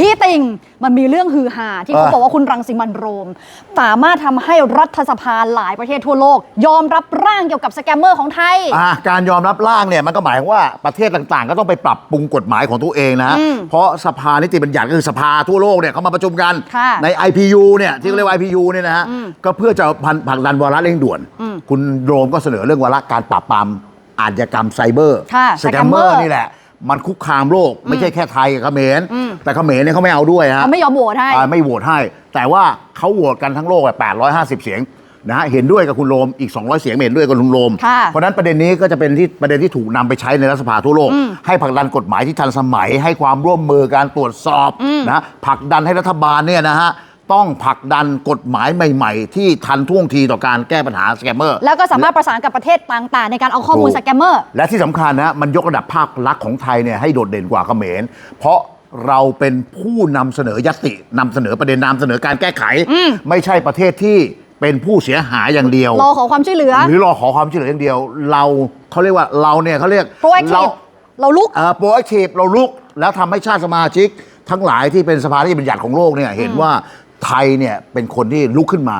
พี่ติงมันมีเรื่องฮือฮาที่เขาเออบอกว่าคุณรังสิมันต์โรม สามารถทำให้รัฐสภาหลายประเทศทั่วโลก ยอมรับร่างเกี่ยวกับสแกมเมอร์ของไทย อะการยอมรับร่างเนี่ยมันก็หมายความว่าประเทศต่างๆ ก็ต้องไปปรับปรุงกฎหมายของตัวเองนะ อืมเพราะสภานิติบัญญัติก็คือสภาทั่วโลกเนี่ยเขามาประชุมกันค่ะใน IPU เนี่ยที่เขาเรียกว่า IPU เนี่ยนะฮะก็เพื่อจะพันผลักดันวาระเร่งด่วนคุณโรมก็เสนอเรื่องวาระการปราบปรามอาชญากรรมไซเบอร์ค่ะสแกมเมอ scammer ร์นี่แหละ มันคุกคามโลก ไม่ใช่แค่ไทยกับเขมรอืมแต่เขมรเนี่ยเขาไม่เอาด้วยฮะเขาไม่ยอมโหวตให้อ่าไม่โหวตให้ แต่ว่าเขาโหวตกันทั้งโลกแบบ850 เสียงนะฮะเห็นด้วยกับคุณโรมอีก 200 เสียงไม่เห็นด้วยกับคุณโรมค่ะเพราะฉะนั้นประเด็นนี้ก็จะเป็นที่ประเด็นที่ถูกนำไปใช้ในรัฐสภาทั่วโลก ให้ผลักดันกฎหมายที่ทันสมัย ให้ความร่วมมือการตรวจสอบนะผลักดันให้รัฐบาลเนี่ยนะฮะ ต้องผลักดันกฎหมายใหม่ ๆ ที่ทันท่วงทีต่อการแก้ปัญหาสแกมเมอร์ แล้วก็สามารถประสานกับประเทศต่างๆ ในการเอาข้อมูลถูกสแกมเมอร์ และที่สำคัญนะมันยกระดับภาคลักษณ์ของไทยเนี่ยให้โดดเด่นกว่าเขมร เพราะเราเป็นผู้นำเสนอยตินำเสนอประเด็นนำเสนอการแก้ไข ไม่ใช่ประเทศที่เป็นผู้เสียหายอย่างเดียว รอขอความช่วยเหลือ หรือรอขอความช่วยเหลืออย่างเดียว เราเขาเรียกว่าเราเนี่ยเขาเรียก proactive เราเราลุก โปรแอคทีฟเราลุกแล้วทำให้ชาติสมาชิก ทั้งหลายที่เป็นสภาที่บัญญัติของโลกเนี่ยเห็นว่า ไทยเนี่ยเป็นคนที่ลุกขึ้นมา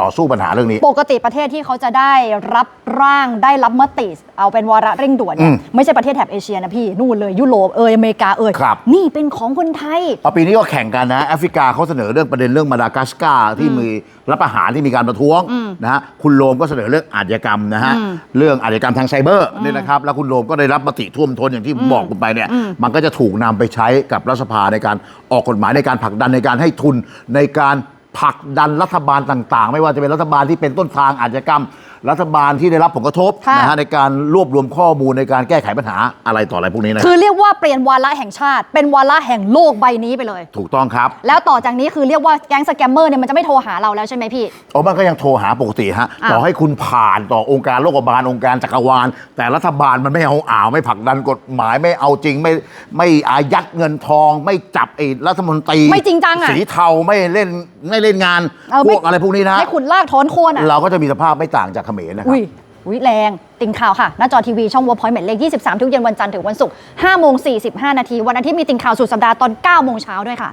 ต่อสู้ปัญหาเรื่องนี้ ปกติประเทศที่เขาจะได้รับร่างได้รับมติ เอาเป็นวาระเร่งด่วนเนี่ยอืมไม่ใช่ประเทศแถบเอเชียนะพี่ นู่นเลยยุโรปเอยอเมริกาเอยครับนี่เป็นของคนไทยเอาปีนี้ก็แข่งกันนะแอฟริกาเขาเสนอเรื่องประเด็นเรื่องมาดากัสการ์ที่มีรับประหารที่มีการประท้วงนะฮะคุณโรมก็เสนอเรื่องอาชญากรรมนะฮะเรื่องอาชญากรรมทางไซเบอร์เนี่ยนะครับแล้วคุณโรมก็ได้รับมติท่วมท้นอย่างที่ผมบอกคุณไปเนี่ยมันก็จะถูกนำไปใช้กับรัฐสภาในการออกกฎหมายในการผลักดันในการให้ทุนในการผลักดันรัฐบาลต่าง ๆ ไม่ว่าจะเป็นรัฐบาลที่เป็นต้นทางอาชญากรรม รัฐบาลที่ได้รับผลกระทบค่ะ นะฮะในการรวบรวมข้อมูลในการแก้ไขปัญหาอะไรต่ออะไรพวกนี้นะคือเรียกว่าเปลี่ยนวาระแห่งชาติ เป็นวาระแห่งโลกใบนี้ไปเลย ถูกต้องครับ แล้วต่อจากนี้คือเรียกว่าแก๊งสแกมเมอร์เนี่ยมันจะไม่โทรหาเราแล้วใช่ไหมพี่ โอ้มันก็ยังโทรหาปกติฮะอ้าวต่อให้คุณผ่านต่อองค์การโลกบาลองค์การจักรวาล แต่รัฐบาลมันไม่เอาอ่าวไม่ผลักดันกฎหมายไม่เอาจริงไม่ไม่อายัดเงินทอง ไม่จับไอ้รัฐมนตรีไม่จริงจังอะสีเทาไม่เล่นไม่เล่นงานเออพไม่ วกอะไรพวกนี้นะ ให้ขุดลากถอนโคนอะ เราก็จะมีสภาพไม่ต่างจากเขมรนะครับ อุ้ยอุ้ยแรง ติงข่าวค่ะ หน้าจอทีวีช่องวัวพอยต์หมายเลข 23 ทุกเย็นวันจันทร์ถึงวันศุกร์5โมง45 นาที วันอาทิตย์มีติงข่าวสุดสัปดาห์ตอน9โมงเช้าด้วยค่ะ